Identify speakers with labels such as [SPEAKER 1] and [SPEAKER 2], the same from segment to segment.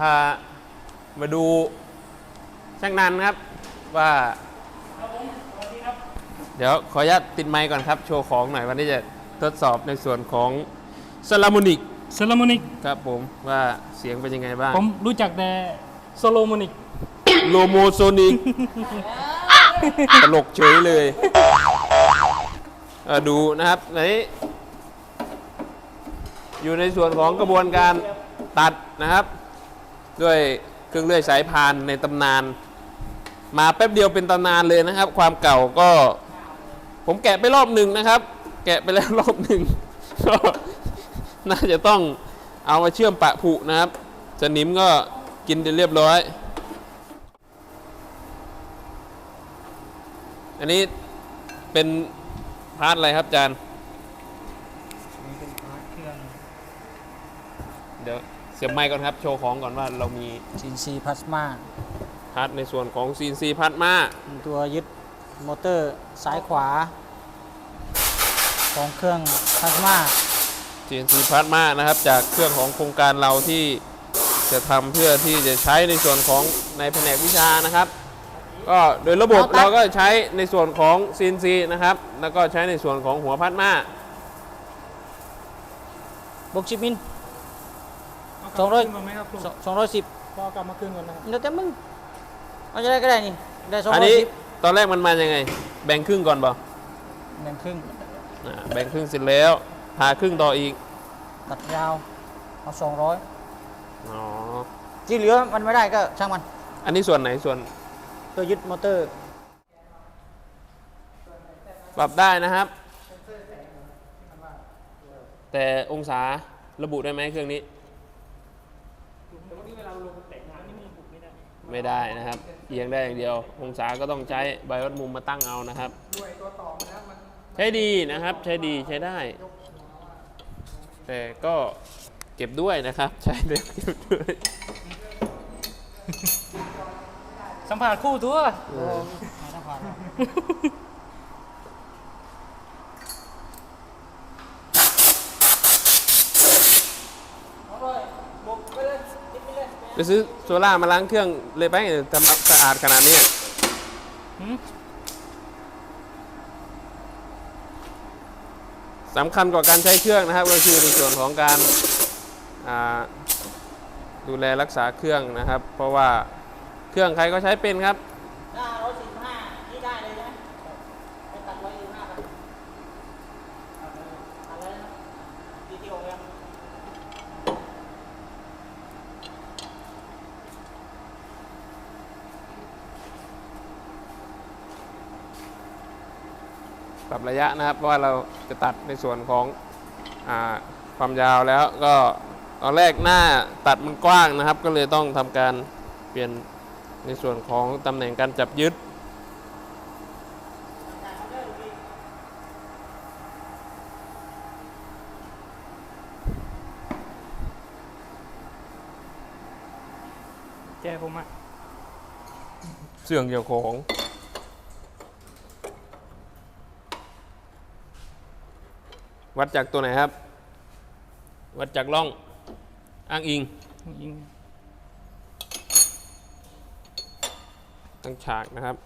[SPEAKER 1] พามาดูช่างนันครับว่า เดี๋ยวขออนุญาตติดไมค์ก่อนครับ โชว์ของหน่อยวันนี้จะทดสอบในส่วนของซาลามูนิก
[SPEAKER 2] เซรามิก
[SPEAKER 1] ครับผมว่าเสียงเป็นยังไงบ้าง
[SPEAKER 2] ผมรู้จักแต่โซโลมอนิก
[SPEAKER 1] โลโมโซนิกตลกเฉยเลยเอ่อดูนะครับไหนอยู่ในส่วนของกระบวนการตัดนะครับ ด้วยเครื่องเลื่อยสายพานในตำนาน มาแป๊บเดียวเป็นตำนานเลยนะครับ ความเก่าก็ ผมแกะไปรอบหนึ่งนะครับ แกะไปแล้วรอบหนึ่งก็น่าจะต้องเอามาเชื่อมปะผุนะครับสนิมก็กินจนเรียบร้อย อันนี้เป็นพาร์ทอะไรครับอาจารย์
[SPEAKER 2] นี่เป็นพาร์ทเครื่อง
[SPEAKER 1] เดี๋ยวเสียบไมค์ก่อนครับ โชว์ของก่อนว่าเรามี
[SPEAKER 2] CNC Plasma
[SPEAKER 1] พาร์ทในส่วนของ CNC พาร์ทมา
[SPEAKER 2] ตัวยึดมอเตอร์ซ้ายขวา ของเครื่อง Plasma
[SPEAKER 1] CNC พาร์ทมานะครับ จากเครื่องของโครงการเราที่จะทำเพื่อที่จะใช้ในส่วนของในแผนกวิชานะครับ ก็โดยระบบ
[SPEAKER 2] เอาตัด
[SPEAKER 1] เราก็ใช้ในส่วนของ CNC นะครับ แล้วก็ใช้ในส่วนของหัวพาร์ทมา
[SPEAKER 2] บวกชิปมิน
[SPEAKER 3] เอาก
[SPEAKER 2] ส
[SPEAKER 3] ลั
[SPEAKER 2] อบงร้อย
[SPEAKER 3] มาขึ้นก่อนไหมครับลุง
[SPEAKER 2] สองร้อยสิบ
[SPEAKER 3] ก็เอากลับมาขึ้นก่อนนะครับ
[SPEAKER 2] เดี๋ยวแต่มึงเอาจะได้ก็ได้นี่ได้สอง
[SPEAKER 1] อัน
[SPEAKER 2] ร้อย
[SPEAKER 1] นี้
[SPEAKER 2] สิบ
[SPEAKER 1] ตอนแรกมันมายังไง แบ่งครึ่งก่อนเปล่า
[SPEAKER 2] แบ่งครึ่ง
[SPEAKER 1] อ่าแบ่งครึ่งเสร็จแล้วหาครึ่งต่ออีก
[SPEAKER 2] ตัดยาวเอาสองร้อย
[SPEAKER 1] อ๋อ
[SPEAKER 2] ที่เหลือมันไม่ได้ก็ช่างมัน
[SPEAKER 1] อันนี้ส่วนไหนส่วน
[SPEAKER 2] ตัวยึดมอเตอร์
[SPEAKER 1] ปรับได้นะครับ แต่องศาระบุได้ไหมเครื่องนี้ ไม่ได้นะครับ เอียงได้อย่างเดียว องศาก็ต้องใช้ใบวัดมุมมาตั้งเอานะครับใช้ดีนะครับใช้ดีใช้ได้ แต่ก็เก็บด้วยนะครับ ใช้เลยเก็บด้วย
[SPEAKER 3] สัมผัสคู่ตัว
[SPEAKER 1] ไป ซื้อโซล่ามาล้างเครื่องเลยไปทำสะอาดขนาดนี้
[SPEAKER 3] หืม
[SPEAKER 1] สำคัญกว่าการใช้เครื่องนะครับ ก็คือในส่วนของการอ่าดูแลรักษาเครื่องนะครับ เพราะว่าเครื่องใครก็ใช้เป็นครับ
[SPEAKER 2] หน้าร้อยสี่ห้านี่ได้เลยนะไปตัดร้อยสี่ห้าไปตัดเลยนะดีที่หกยัง
[SPEAKER 1] ปรับระยะนะครับเพราะว่าเราจะตัดในส่วนของอาความยาวแล้วก็ตอนแรกหน้าตัดมันกว้างนะครับ ก็เลยต้องทำการเปลี่ยนในส่วนของตำแหน่งการจับยึด
[SPEAKER 3] แกผมอะ
[SPEAKER 1] เสื่องเกี่ยวของ วัดจากตัวไหนครับ วัดจากล่องอ้างอิง
[SPEAKER 3] ยิง
[SPEAKER 1] ตั้งฉากนะครับ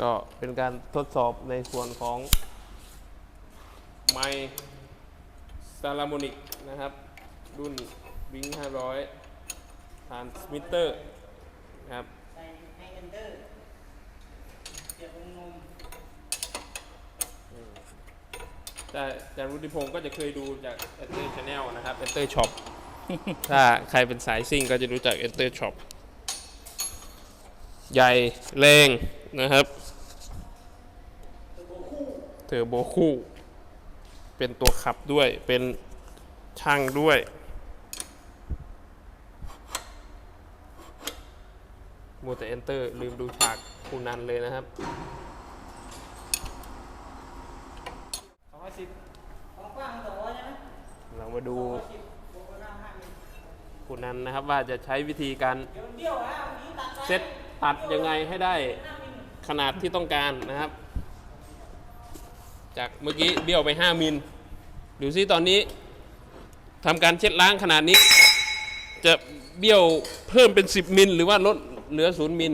[SPEAKER 1] ก็เป็นการทดสอบในส่วนของ ไมซาลาโมนิกนะครับ รุ่นวิง500 ทานสมิเตอร์นะครับ
[SPEAKER 2] ใส่ให้เอนเตอร์เสียบงง
[SPEAKER 1] แต่อาจารย์รุธิพงศ์ก็จะเคยดูจาก Enter Channel นะครับ Enter Shop ถ้าใครเป็นสายซิ่งก็จะรู้จัก Enter Shop ใหญ่แรงนะครับเทอร์โบคู่ เป็นตัวขับด้วยเป็นช่างด้วย มัวแต่ Enter ลืมดูฉากคูนันเลยนะครับ
[SPEAKER 3] สองร้อยสิบ
[SPEAKER 2] ของกว้างสองร้อยใช่ไหม
[SPEAKER 1] เรามาดู
[SPEAKER 2] สิบบวกไปหน้าห้ามิล
[SPEAKER 1] คูนันนะครับว่าจะใช้วิธีการ
[SPEAKER 2] เดี๋ยวมันเบี้ยวนะวันนี้ตัดไป
[SPEAKER 1] เซตปตัดยังไงให้ได้ขนาดที่ต้องการนะครับ จากเมื่อกี้เบี้ยวไป 5 มิลดูซิตอนนี้ทำการเช็ดล้างขนาดนี้ จะเบี้ยวเพิ่มเป็น 10 มิลหรือว่าลด เหลือ0มิล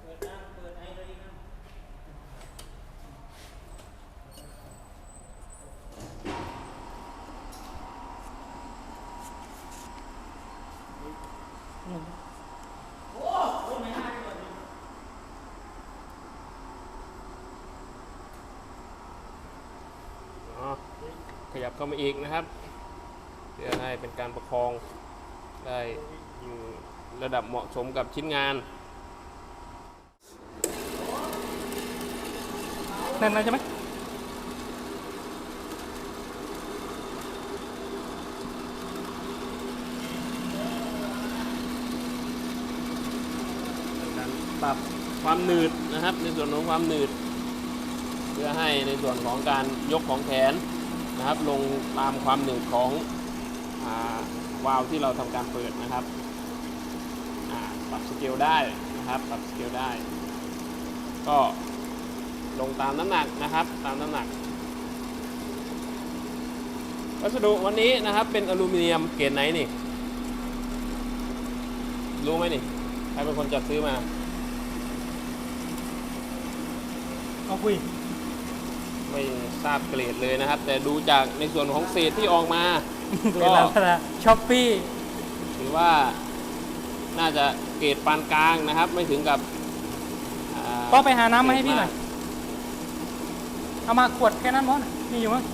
[SPEAKER 2] เปิดน้ำเปิดไอ้เลยนะ
[SPEAKER 1] อ๋อข ยับเข้ามาอีกนะครับเพื่อให้เป็นการประคองได้อยู่ระดับเหมาะสมกับชิ้นงาน
[SPEAKER 3] นั่นนะใช่ไหม
[SPEAKER 1] การปรับความหนืดนะครับ ในส่วนของความหนืด เพื่อให้ในส่วนของการยกของแขน นะครับ ลงตามความหนืดของอาวาล์วที่เราทำการเปิดนะครับปรับสเกลได้นะครับปรับสเกลได้ ก็ลงตามน้ำหนักนะครับ ตามน้ำหนัก วัสดุวันนี้นะครับเป็นอลูมิเนียมเกรดไหนนี่ รู้ไหมนี่ใครเป็นคนจัดซื้อมา
[SPEAKER 3] เอาคุย
[SPEAKER 1] ไม่ทราบเกรดเลยนะครับ แต่ดูจากในส่วนของเศษที่ออกมา
[SPEAKER 3] เวลาเวลาช้อปปี้
[SPEAKER 1] ถือว่าน่าจะเกรดปานกลางนะครับ ไม่ถึงกับอ่า
[SPEAKER 3] ก็ไปหาน้ำมาให้พี่หน่อย เอามาขวดแค่นั้นพอนะมีอยู่มั้ง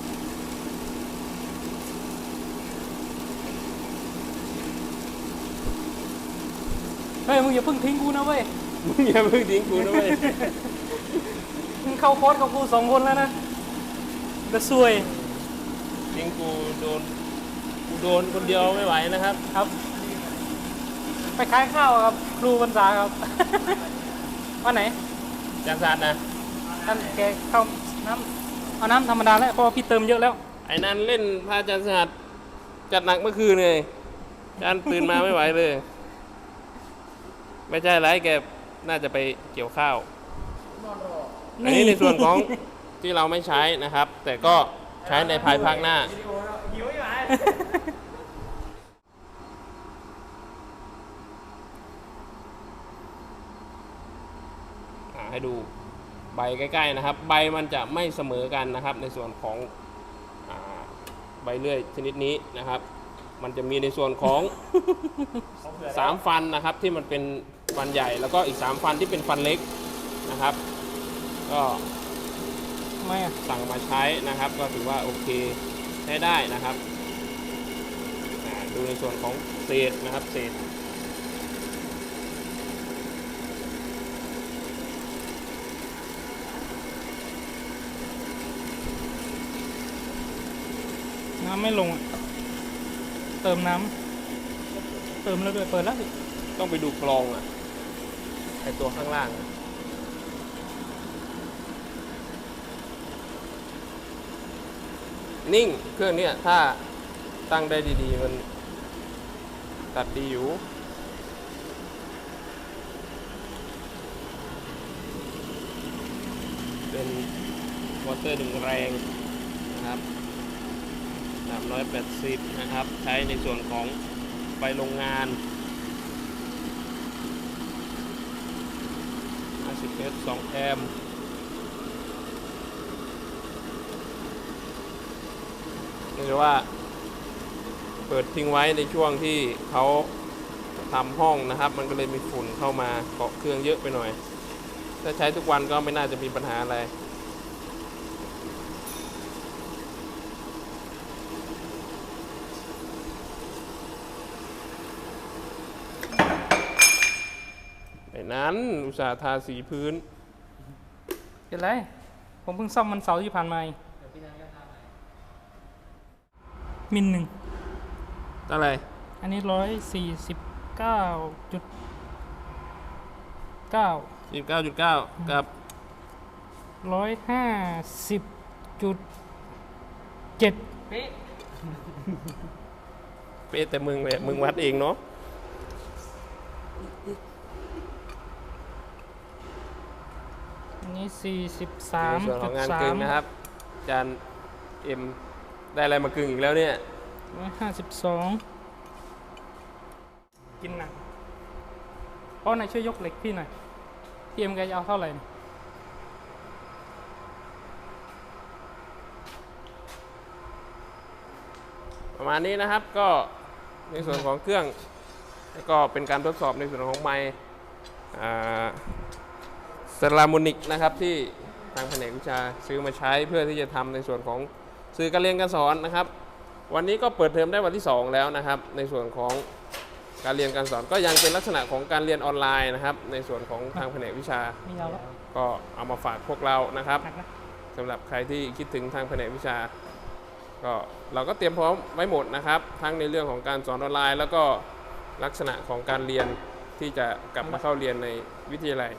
[SPEAKER 3] เฮ้ย มึงอย่าเพิ่งทิ้งกูนะเว้ย
[SPEAKER 1] มึงอย่าเพิ่งทิ้งกูนะเว้ย
[SPEAKER 3] มึงเข้าโค้ดกับกูสองคนแล้วนะ จะซวย
[SPEAKER 1] ทิ้งกูโดนกูโดนคนเดียวไม่ไหวนะครับ
[SPEAKER 3] ครับ ไปขายข้าวครับ ครูพรรษาครับ วันไหน
[SPEAKER 1] จางศาสตร์นะ
[SPEAKER 3] ท่านแกเข้าน้ำเอาน้ำธรรมดาแล้วเพราะว่าพี่เติมเยอะแล้ว
[SPEAKER 1] ไอ้นั่นเล่นพระอาจารย์สหัสจัดหนักเมื่อคืนเลยอาจารย์ตื่นมาไม่ไหวเลย ไม่ใช่ไรแกน่าจะไปเกี่ยวข้าว อันนี้ในส่วนของ ที่เราไม่ใช้นะครับ แต่ก็ใช้ในภายภาคหน้าอ่าให้ดูใบใกล้ๆนะครับ ใบมันจะไม่เสมอกันนะครับ ในส่วนของอาใบเลื่อยชนิดนี้นะครับ มันจะมีในส่วนของสามฟันนะครับที่มันเป็นฟันใหญ่แล้วก็อีกสามฟันที่เป็นฟันเล็กนะครับ ก็
[SPEAKER 3] ไม่อะ
[SPEAKER 1] สั่งมาใช้นะครับ ก็ถือว่าโอเคใช้ได้นะครับอ่าดูในส่วนของเศษนะครับเศษ
[SPEAKER 3] น้ำไม่ลงอะเติมน้ำเติมแล้วด้วยเปิดแล้วสิ
[SPEAKER 1] ต้องไปดูกรองอะไอตัวข้างล่างอะ นิ่งเครื่องเนี้ยถ้าตั้งได้ดีๆ มันตัดดีอยู่เป็นมอเตอร์ดึงแรงนะครับ380 นะครับ ใช้ในส่วนของไปโรงงาน50เมตร2แอมป์ เรียกว่า เปิดทิ้งไว้ในช่วงที่เขาทำห้องนะครับ มันก็เลยมีฝุ่นเข้ามาเกาะเครื่องเยอะไปหน่อย ถ้าใช้ทุกวันก็ไม่น่าจะมีปัญหาอะไรไอ้นั้นอุตส่าห์ทาสีพื้น
[SPEAKER 3] เป็นไร ผมเพิ่งซ่อมมันเสาร์ที่ผ่านมาเอง มิลหนึ่ง
[SPEAKER 1] อะไร
[SPEAKER 3] อันนี้ร้อยสี่สิบเก้าจุดเก้า
[SPEAKER 1] 19.9กับ
[SPEAKER 3] ร้อยห้าสิบจุดเจ็ดเป๊ะ
[SPEAKER 1] เป๊ะแต่มึงเลยมึงวัดเองเนาะ
[SPEAKER 3] อันนี้สี่สิบสาม
[SPEAKER 1] ในส่วนข
[SPEAKER 3] จุ
[SPEAKER 1] อง
[SPEAKER 3] ด
[SPEAKER 1] งาน
[SPEAKER 3] สากึ่ม
[SPEAKER 1] งนะครับอาจานเอ็ม ได้อะไรมากึ่งอีกแล้วเนี่ย
[SPEAKER 3] ร้อยห้าสิบสองกินหนักเพราะนายช่วยยกเหล็กพี่หน่อยพี่เอ็มแกจะเอาเท่าไหร่นี่
[SPEAKER 1] ประมาณนี้นะครับก็ในส่วนของเครื่องแล้วก็เป็นการทดสอบในส่วนของไมค์เซรามูนิกนะครับที่ทางแผนกวิชาซื้อมาใช้เพื่อที่จะทำในส่วนของ สื่อการเรียนการสอนนะครับ วันนี้ก็เปิดเทอมได้วันที่ 2 แล้วนะครับ ในส่วนของการเรียนการสอนก็ยังเป็นลักษณะของการเรียนออนไลน์นะครับ ในส่วนของทางแผนกวิชา
[SPEAKER 3] ม่เอาแล้ว
[SPEAKER 1] ก็เอามาฝากพวกเรานะครับ
[SPEAKER 3] หักนะ
[SPEAKER 1] สำหรับใครที่คิดถึงทางแผนกวิชา ก็เราก็เตรียมพร้อมไว้หมดนะครับ ทั้งในเรื่องของการสอนออนไลน์ แล้วก็ลักษณะของการเรียนที่จะกลับมาเข้าเรียนในวิทยาลัย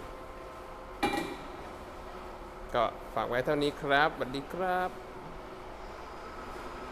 [SPEAKER 1] ก็ฝากไว้เท่านี้ครับสวัสดีครับ